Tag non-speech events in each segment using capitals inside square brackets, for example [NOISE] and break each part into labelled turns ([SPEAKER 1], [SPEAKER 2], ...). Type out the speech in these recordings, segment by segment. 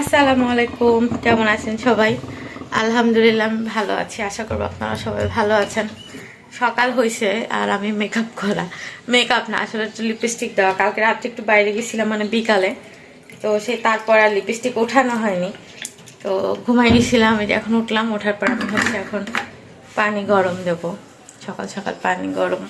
[SPEAKER 1] আসসালামু আলাইকুম কেমন আছেন সবাই? আলহামদুলিল্লাহ, আমি ভালো আছি। আশা করব আপনারা সবাই ভালো আছেন। সকাল হয়েছে আর আমি মেকআপ করা। মেকআপ না, আসলে একটু লিপস্টিক দেওয়া। কালকে রাত্রে একটু বাইরে গেছিলাম মানে বিকালে। তো সে তারপর আর লিপস্টিক ওঠানো হয়নি। তো ঘুমাই গেছিলাম এই যে এখন উঠলাম, ওঠার পর আমি হচ্ছে এখন পানি গরম দেব। সকাল সকাল পানি গরম।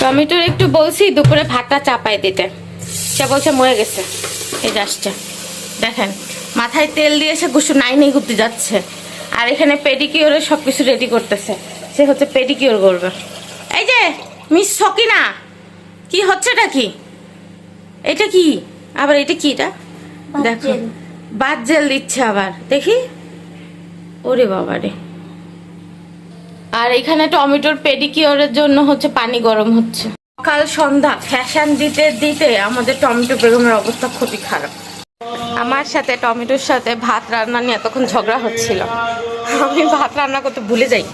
[SPEAKER 1] টমেটোর একটু বলছি, দুপুরে ভাতটা চাপাই দিতে। সে বলছে মরে গেছে। এই আসছে। দেখেন মাথায় তেল দিয়ে সে গুসু নাই নেই ঘুরতে যাচ্ছে। আর এখানে পেডিকিওরে সব কিছু রেডি করতেছে। সে হচ্ছে পেডিকিওর করবে। এই যে মিস সকিনা কি হচ্ছে এটা কি? এটা কি? আবার এটা কি এটা? দেখো বাদ জেল দিচ্ছে আবার। দেখি? ওরে বাবা রে। আর এখানে টমেটোর পেডিকিওরের জন্য হচ্ছে পানি গরম হচ্ছে। সকাল সন্ধ্যা ফ্যাশন দিতে দিতে আমাদের টমেটো বেগমের অবস্থা খুবই খারাপ। আমার সাথে টমেটোর সাথে ভাত রান্না নিয়ে এতক্ষণ ঝগড়া হচ্ছিল। আমি ভাত রান্না করতে ভুলে যাই।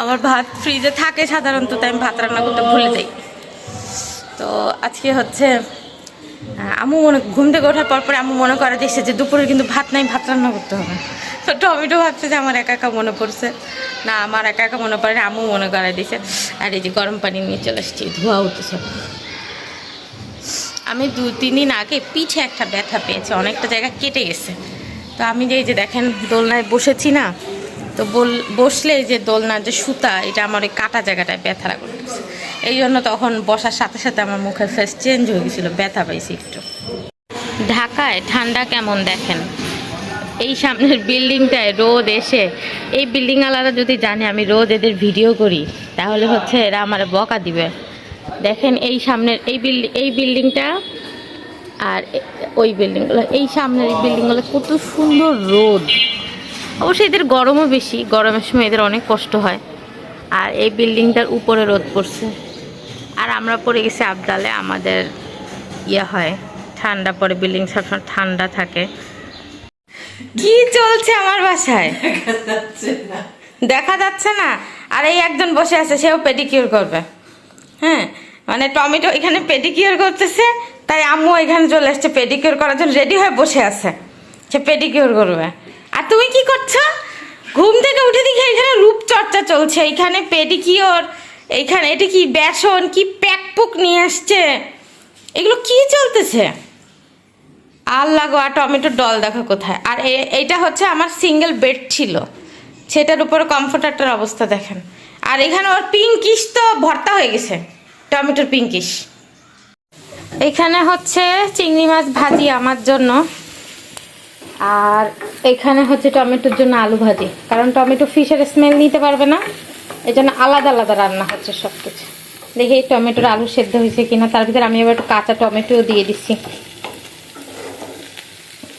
[SPEAKER 1] আমার ভাত ফ্রিজে থাকে সাধারণত তাই আমি ভাত রান্না করতে ভুলে যাই। তো আজকে হচ্ছে আম্মু মনে ঘুম থেকে ওঠার পর পরে আম্মু মনে করে দেখছে যে দুপুরে কিন্তু ভাত নাই ভাত রান্না করতে হবে। তো টমেটো ভাবছে যে আমার একা একা মনে পড়ছে। না আমার একা একা মনে পড়ে না, আম্মু মনে করাই দিছে। আর এই যে গরম পানি নিয়ে চলে আসছি ধোয়া উঠেছে আমি দু, তিন দিন আগে পিঠে একটা ব্যথা পেয়েছি, অনেকটা জায়গা কেটে গেছে। তো আমি যে এই যে দেখেন, দোলনায় বসেছি না, তো বল, বসলে যে দোলনার যে সুতা, এটা আমার ওই কাটা জায়গাটায় ব্যথা করতেছে এই জন্য তখন বসার সাথে সাথে আমার মুখের ফেস চেঞ্জ হয়ে গেছিল, ব্যথা পাইছি একটু। ঢাকায় ঠান্ডা কেমন দেখেন? এই সামনের বিল্ডিংটায় রোদ এসে, এই বিল্ডিংওয়ালারা যদি জানে, আমি রোদ এদের ভিডিও করি, তাহলে হচ্ছে এরা আমার বকা দিবে। দেখেন এই সামনের, এই বিল্ডিং এই বিল্ডিংটা আর ওই বিল্ডিংগুলো এই সামনের এই বিল্ডিংগুলো কত সুন্দর রোদ। অবশ্যই এদের গরমও বেশি, গরমের সময় এদের অনেক কষ্ট হয়। আর এই বিল্ডিংটার উপরে রোদ পড়ছে। আর আমরা পড়ে গেছি আবদালে, আমাদের ইয়ে হয়, ঠান্ডা পরে বিল্ডিং সবসময় ঠান্ডা থাকে। কি চলছে আমার বাসায়? দেখা যাচ্ছে না। আর এই একজন বসে আছে, সেও পেডিকিউর করবে। হ্যাঁ? মানে টমেটো এখানে পেডিকিওর করতেছে, তাই আম্মু এখানে চলে এসছে পেডিকিওর করার জন্য রেডি হয়ে বসে আছে। সে পেডিকিউর করবে। আর তুমি কি করছ? ঘুম থেকে উঠে দেখি এখানে রূপচর্চা চলছে এইখানে পেডিকিওর এইখানে এটা কি বেসন, কি প্যাকপুক নিয়ে আসছে? এগুলো কি চলতেছে? আল্লাহ গো, আর টমেটোর ডল দেখো কোথায়। আর এইটা হচ্ছে আমার সিঙ্গেল বেড ছিল। সেটার উপরে কমফোর্টারটার অবস্থা দেখেন। আর এখানে ওর পিঙ্কিশ তো ভর্তা হয়ে গেছে। টমেটোর পিঙ্কিশ এখানে হচ্ছে চিংড়ি মাছ ভাজি আমার জন্য। আর এখানে হচ্ছে টমেটোর জন্য আলু ভাজি। কারণ টমেটো ফিশের স্মেল নিতে পারবে না। এই জন্য আলাদা আলাদা রান্না হচ্ছে সব কিছু দেখি টমেটোর আলু সেদ্ধ হয়েছে কিনা। তার ভিতরে আমি এবার একটু কাঁচা টমেটোও দিয়ে দিচ্ছি।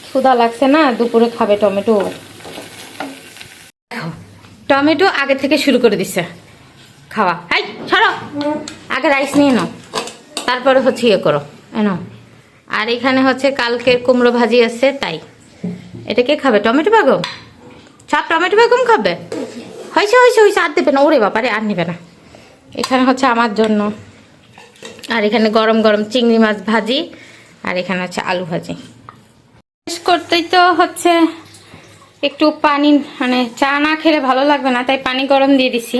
[SPEAKER 1] ক্ষুধা লাগছে না? দুপুরে খাবে টমেটো। টমেটো আগে থেকে শুরু করে দিছে। খাওয়া। হাই ছাড়ো আগে রাইস নিয়ে নাও। তারপরে হচ্ছে ইয়ে করো এনো আর এখানে হচ্ছে কালকের কুমড়ো ভাজি আছে, তাই। এটা কে খাবে, টমেটো বেগম? সব টমেটো বেগম খাবে? হয়েছে হয়েছে হয়েছে, আর দেবে না। ওরে বাবারে আর নেবে না। এখানে হচ্ছে আমার জন্য। আর এখানে গরম গরম চিংড়ি মাছ ভাজি, আর এখানে হচ্ছে আলু ভাজি। শেষ করতেই তো হচ্ছে একটু পানি মানে চা না খেলে ভালো লাগবে না, তাই পানি গরম দিয়ে দিছি।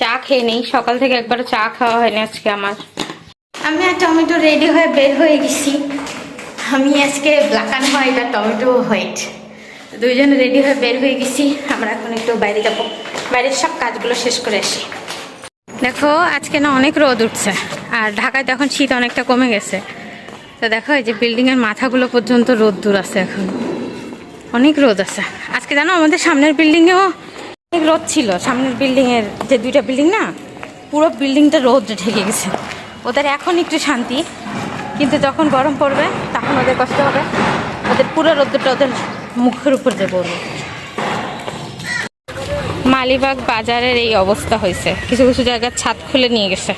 [SPEAKER 1] চা খেয়ে নেই। সকাল থেকে একবারও চা খাওয়া হয়নি আজকে আমার। আমি আর টমেটো রেডি হয়ে বের হয়ে গেছি। আমি আজকে ব্ল্যাক অ্যান্ড হোয়াইট আর টমেটো হোয়াইট দুইজনে রেডি হয়ে বের হয়ে গেছি। আমরা এখন একটু বাইরে যাব। বাইরের সব কাজগুলো শেষ করে আসি। দেখো আজকে না অনেক রোদ উঠছে। আর ঢাকায় তখন শীত অনেকটা কমে গেছে। তো দেখো এই যে বিল্ডিংয়ের মাথাগুলো পর্যন্ত রোদ দূর আছে এখন। অনেক রোদ আছে। আজকে জানো আমাদের সামনের বিল্ডিং এও অনেক রোদ ছিল। সামনের বিল্ডিং এর যে দুইটা বিল্ডিং না, পুরো বিল্ডিংটা রোদ ঢেকে গেছে। ওদের এখন একটু শান্তি, কিন্তু যখন গরম পড়বে, তখন ওদের কষ্ট হবে। ওদের পুরো রোদ্রটা ওদের মুখের উপর যে পড়বে। মালিবাগ বাজারের এই অবস্থা হয়েছে। কিছু কিছু জায়গার ছাদ খুলে নিয়ে গেছে।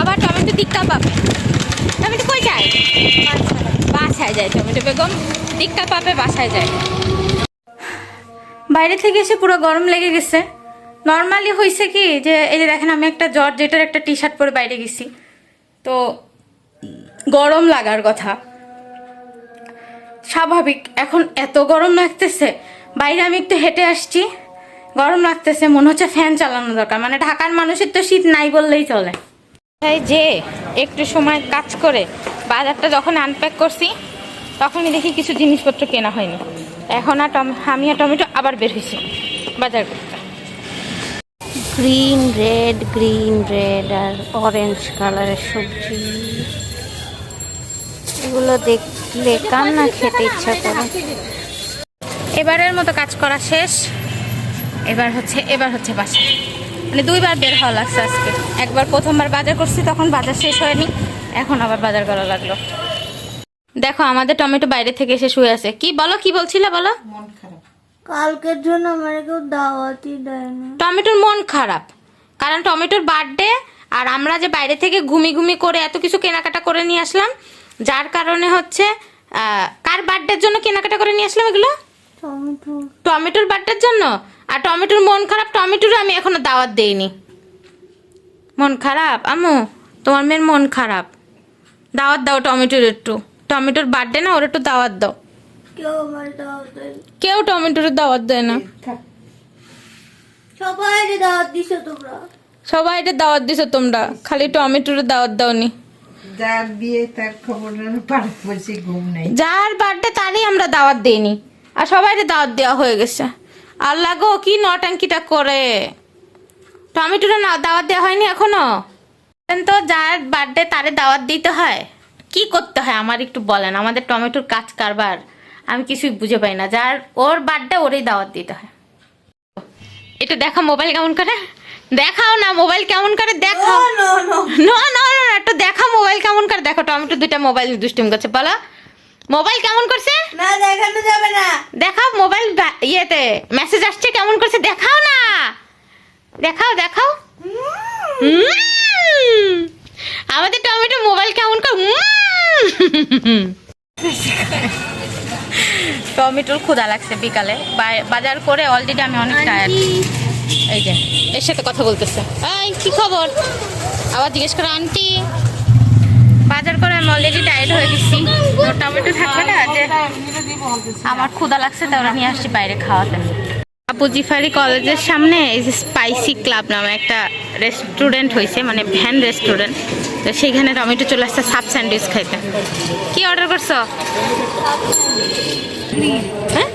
[SPEAKER 1] আবার টমেটো দিকটা পাবে। টমেটো কই যায়? বাসায় যায়। টমেটো বেগম। দিকটা পাবে, বাসায় যায়। বাইরে থেকে এসে পুরো গরম লেগে গেছে। নর্মালি হয়েছে কি যে, এই যে দেখেন আমি একটা জর্জ, যেটার একটা টি শার্ট পরে বাইরে গেছি। তো গরম লাগার কথা। স্বাভাবিক, এখন এত গরম লাগতেছে। বাইরে আমি একটু হেঁটে আসছি। গরম লাগতেছে, মনে হচ্ছে ফ্যান চালানো দরকার। মানে ঢাকার মানুষের তো শীত নাই বললেই চলে। যে, একটু সময় কাজ করে, বাজারটা যখন আনপ্যাক করছি, তখনই দেখি কিছু জিনিসপত্র কেনা হয়নি। এখন আর আমি আর টমেটো আবার বের হয়েছি বাজার করতে।
[SPEAKER 2] গ্রিন রেড গ্রিন রেড আর অরেঞ্জ কালারের সবজি। এগুলো দেখলে কান্না খেতে ইচ্ছা করে।
[SPEAKER 1] এবারের মতো কাজ করা শেষ। এবার হচ্ছে এবার হচ্ছে বাসা মানে দুইবার বের হওয়া লাগছে আজকে। একবার প্রথমবার বাজার করছি তখন বাজার শেষ হয়নি। এখন আবার বাজার করা লাগল। দেখো আমাদের টমেটো বাইরে থেকে এসে শুয়ে আছে। কি বলো কি বলছিলে বলো?
[SPEAKER 2] কালকের জন্য আমার কেউ দাওয়াতই দেয় না।
[SPEAKER 1] টমেটোর মন খারাপ। কারণ টমেটোর বার্থডে আর আমরা যে বাইরে থেকে ঘুমি ঘুমি করে এত কিছু কেনাকাটা করে নিয়ে আসলাম যার কারণে হচ্ছে কার বার্থডের জন্য কেনাকাটা করে নিয়ে আসলাম এগুলো?
[SPEAKER 2] টমেটো।
[SPEAKER 1] টমেটোর বার্থডের জন্য? আর টমেটোর মন খারাপ টমেটোর আমি এখনও দাওয়াত দেইনি। মন খারাপ? আমু তোমার মেয়ের মন খারাপ। দাওয়াত দাও টমেটোর একটু। টমেটোর বার্থডে না ওর একটু দাওয়াত দাও।
[SPEAKER 2] কেউ
[SPEAKER 1] টমেটোর দাওয়াত দেয় না।
[SPEAKER 2] সবাই দাওয়াত দিছো তোমরা।
[SPEAKER 1] সবাই এটা দাওয়াত দিছো তোমরা খালি টমেটোর দাওয়াত দাওনি।
[SPEAKER 3] যার বিয়ে তার খবর না ঘুম নেই।
[SPEAKER 1] যার বার্থডে তারই আমরা দাওয়াত দেইনি। আর সবাই দাওয়াত দেওয়া হয়ে গেছে। আল্লাহ গো কি নটাঙ্কিটা করে। টমেটোটা না দাওয়াত দেওয়া হয়নি এখনও। তো যার বার্থডে তারে দাওয়াত দিতে হয়। কি করতে হয় আমার একটু বলেন? আমাদের টমেটোর কাজ কারবার। আমি কিছুই বুঝে পাই না। যার ওর বার্থডে ওরই দাওয়াত দিতে হয়। এটা দেখা মোবাইল কেমন করে? দেখাও না মোবাইল কেমন করে? দেখাও।
[SPEAKER 2] নো নো
[SPEAKER 1] না। একটু দেখা মোবাইল কেমন করে? দেখো টমেটো দুইটা মোবাইল দুষ্টুম করছে। বলো। মোবাইল কেমন করছে?
[SPEAKER 2] না দেখানো যাবে না।
[SPEAKER 1] দেখাও মোবাইল ইয়েতে। মেসেজ আসছে কেমন করছে? দেখাও না। দেখাও দেখাও। আমাদের টমেটো মোবাইল কেমন কর। [LAUGHS] টমেটোর ক্ষুদা লাগছে বিকালে। বাজার করে অলরেডি আমি অনেক টায়ার্ড এই যে এর সাথে কথা বলতেছে। এই কি খবর? আবার জিজ্ঞেস করে আন্টি। বাজার করে আমি অলরেডি টায়ার্ড হয়ে গেছি। টমেটো থাকবে না যে আমার ক্ষুদা লাগছে তো ওরা নিয়ে আসছি বাইরে খাওয়াতে। আবু জিফারি কলেজের সামনে এই যে স্পাইসি ক্লাব নামে একটা রেস্টুরেন্ট হয়েছে মানে ভ্যান রেস্টুরেন্ট। তো সেইখানে টমেটো চলে আসছে সাব স্যান্ডউইচ খাইতে। কি অর্ডার করছ? হ্যাঁ?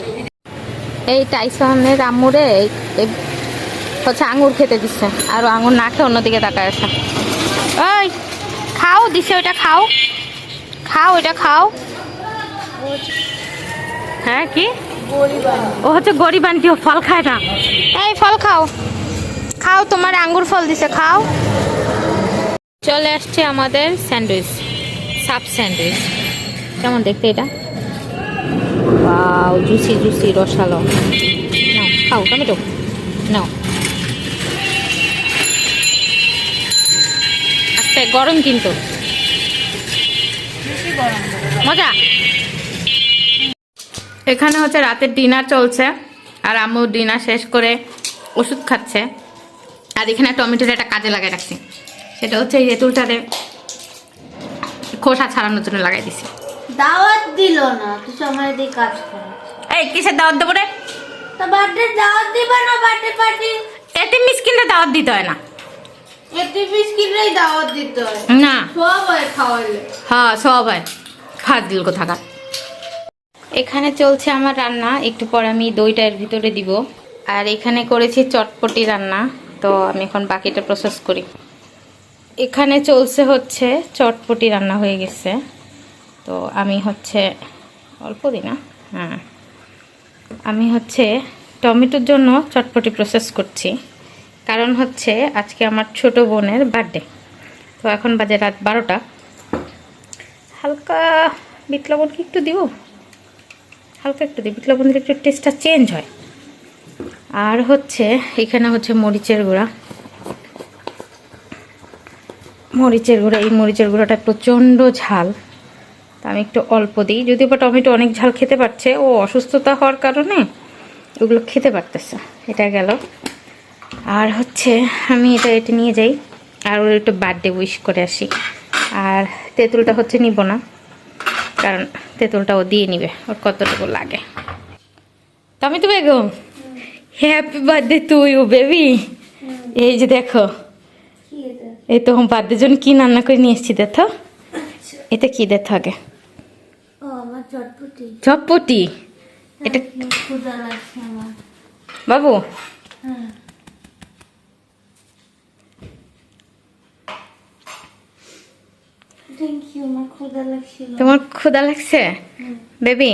[SPEAKER 1] এই টাইসনের এই হচ্ছে আঙুর খেতে দিচ্ছে আর আঙুর না খেয়ে অন্যদিকে তাকায় আছে। ওই, খাও, দিছে ওইটা খাও। খাও, ওইটা খাও। হ্যাঁ কি? ও হচ্ছে গরিব আন্টি ও ফল খায় না। এই ফল খাও। খাও তোমার আঙ্গুর ফল দিছে খাও। চলে আসছে আমাদের স্যান্ডউইচ সাব স্যান্ডউইচ। কেমন দেখতে এটা? বাউ জুসি জুসি রসালো। নাও খাও টমেটো। নাও। আস্তে গরম কিন্তু। মজা? এখানে হচ্ছে রাতের ডিনার চলছে। আর আম্মু ডিনার শেষ করে ওষুধ খাচ্ছে। আর এখানে টমেটোর একটা কাজে লাগাই রাখছি। সেটা হচ্ছে এই তেঁতুলটারে খোসা ছাড়ানোর জন্য লাগাই দিছি।
[SPEAKER 2] দাওয়াত দিল না তুই সময় দিয়ে কাজ কর।
[SPEAKER 1] এই কিসের দাওয়াত দেবো রে?
[SPEAKER 2] তা বার্থডে দাওয়াত দিবে না বার্থডে পার্টি?
[SPEAKER 1] এতে মিসকিনটা দাওয়াত দিতে হয় না।
[SPEAKER 2] এতে বিস্কিটেই দাওয়াত দিতে হয়।
[SPEAKER 1] না।
[SPEAKER 2] সবাই খাওয়ালে
[SPEAKER 1] হ্যাঁ সব হয়। ফাজিল কোথাকার? এখানে চলছে আমার রান্না, একটু পর আমি দইটা এর ভিতরে দিব। আর এখানে করেছি চটপটি রান্না, তো আমি এখন বাকিটা প্রসেস করি। এখানে চলছে হচ্ছে চটপটি রান্না হয়ে গেছে, তো আমি হচ্ছে, অল্প দিই না? হ্যাঁ। আমি হচ্ছে টমেটোর জন্য চটপটি প্রসেস করছি, কারণ হচ্ছে আজকে আমার ছোট বোনের বার্থডে তো এখন বাজে রাত বারোটা। হালকা বিট লবণ কি একটু দিব? হালকা একটু দিই বিট লবণ দিলে একটু টেস্টটা চেঞ্জ হয়। আর হচ্ছে, এখানে হচ্ছে মরিচের গুঁড়া। মরিচের গুঁড়া, এই মরিচের গুঁড়াটা প্রচণ্ড ঝাল। তা আমি একটু অল্প দিই, যদিও বা টমেটো অনেক ঝাল খেতে পারছে, ও অসুস্থতা হওয়ার কারণে ওগুলো খেতে পারতেছে এটা গেল। আর হচ্ছে, আমি এটা এটা নিয়ে যাই, আর ওর একটু বার্থডে উইশ করে আসি। আর তেঁতুলটা হচ্ছে নিব না, কারণ তেঁতুলটা ও দিয়ে নিবে ওর কতটুকু লাগে। তুমি তো বেগম হ্যাপি বার্থডে তুই ও বেবি এই যে দেখো এই তো বার্থডের জন্য কি রান্না করে নিয়ে এসেছি দেখো। এটা কি দেখো আগে?
[SPEAKER 2] চটপটি।
[SPEAKER 1] এটা
[SPEAKER 2] লাগছে
[SPEAKER 1] বাবু
[SPEAKER 2] হ্যাঁ থ্যাংক ইউ আমার ক্ষুদা লাগছিল
[SPEAKER 1] তোমার ক্ষুদা লাগছে? বেবি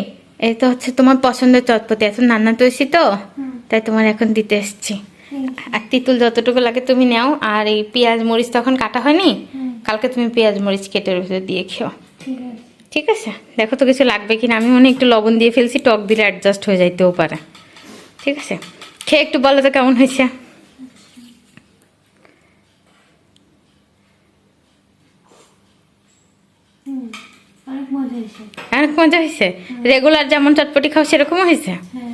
[SPEAKER 1] এই তো হচ্ছে তোমার পছন্দের চটপটি। এখন রান্না তৈছি তো? তাই তোমার এখন দিতে এসেছি। আর তিতুল যতটুকু লাগে তুমি নাও। আর এই পেঁয়াজ মরিচ তখন কাটা হয়নি? কালকে তুমি পেঁয়াজ মরিচ কেটে ভিতরে দিয়ে খেও।
[SPEAKER 2] ঠিক আছে।
[SPEAKER 1] দেখো তো কিছু লাগবে কিনা। আমি মনে একটু লবণ দিয়ে ফেলছি টক দিলে অ্যাডজাস্ট হয়ে যাইতেও পারে। ঠিক আছে? খেয়ে একটু বলো তো কেমন হয়েছে
[SPEAKER 2] হুম অনেক মজা হয়েছে
[SPEAKER 1] রেগুলার যেমন চটপটি খাও সেরকম হয়েছে
[SPEAKER 2] হ্যাঁ।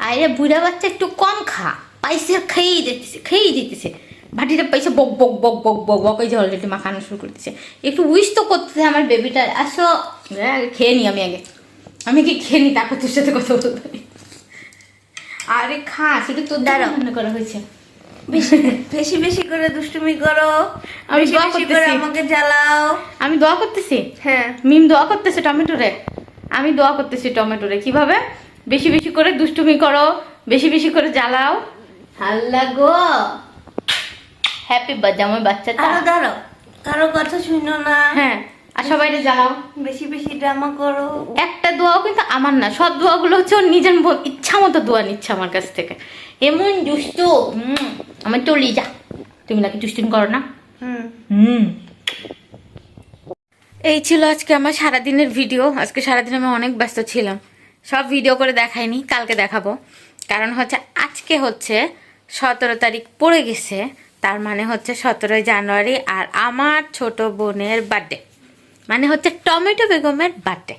[SPEAKER 1] আরে বুড়া বাচ্চা একটু কম খা। পাইসে খেয়েই দিতেছে খেয়েই দিতেছে। ভাটিটা পাইসে বক বক বক বক বক বক এই যে অলরেডি মাখানো শুরু করে দিচ্ছে একটু উইশ তো করতেছে আমার বেবিটা আসো আগে খেয়ে নি আমি আগে। আমি কি খেয়ে নি? তারপর তোর সাথে কথা বলতে পারি। আরে খা সেটা তোর দ্বারা রান্না করা হয়েছে।
[SPEAKER 2] বেশি বেশি বেশি করে দুষ্টুমি করো
[SPEAKER 1] আমি দোয়া করতেছি।
[SPEAKER 2] আমাকে জ্বালাও।
[SPEAKER 1] আমি দোয়া করতেছি?
[SPEAKER 2] হ্যাঁ।
[SPEAKER 1] মিম দোয়া করতেছে টমেটোরে আমি দোয়া করতেছি টমেটোরে কীভাবে? বেশি বেশি করে দুষ্টুমি করো বেশি বেশি করে জ্বালাও। হাল্লা গো। হ্যাপি বার্থডে আমার বাচ্চাটা।
[SPEAKER 2] আরও দাঁড়াও। কারও কথা শুনো না।
[SPEAKER 1] হ্যাঁ আর সবাই জ্বালাও।
[SPEAKER 2] বেশি বেশি ড্রামা করো।
[SPEAKER 1] একটা দোয়াও কিন্তু আমার না। সব দোয়াগুলো হচ্ছে ওর নিজের ইচ্ছা মতো দোয়া নিচ্ছে আমার কাছ থেকে। এমন দুষ্টু। হুম আমার চলি যা। তুমি নাকি দুষ্টুমি করো না
[SPEAKER 2] হুম।
[SPEAKER 1] হুম। এই ছিল আজকে আমার সারাদিনের ভিডিও। আজকে সারাদিন আমি অনেক ব্যস্ত ছিলাম। সব ভিডিও করে দেখাইনি কালকে দেখাবো। কারণ হচ্ছে আজকে হচ্ছে সতেরো তারিখ পড়ে গেছে। তার মানে হচ্ছে সতেরোই জানুয়ারি আর আমার ছোট বোনের বার্থডে। মানে হচ্ছে টমেটো বেগমের বার্থডে।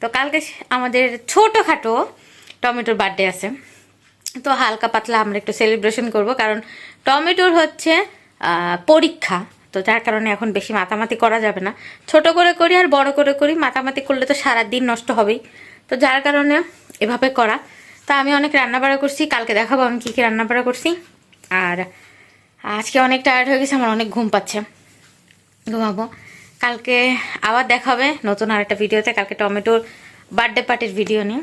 [SPEAKER 1] তো কালকে আমাদের ছোটোখাটো টমেটোর বার্থডে আছে। তো হালকা পাতলা আমরা একটু সেলিব্রেশন করব, কারণ টমেটোর হচ্ছে পরীক্ষা। তো যার কারণে এখন বেশি মাতামাতি করা যাবে না। ছোট করে করি আর বড় করে করি, মাতামাতি করলে তো সারা দিন নষ্ট হবেই। তো যার কারণে এভাবে করা। তা আমি অনেক রান্নাবাড়া করছি, কালকে দেখাবো আমি কী কী রান্নাবাড়া করছি। আর আজকে অনেক টায়ার্ড হয়ে গেছে, আমার অনেক ঘুম পাচ্ছে। ঘুমাবো। কালকে আবার দেখা হবে নতুন আরেকটা ভিডিওতে কালকে টমেটোর বার্থডে পার্টির ভিডিও নিয়ে।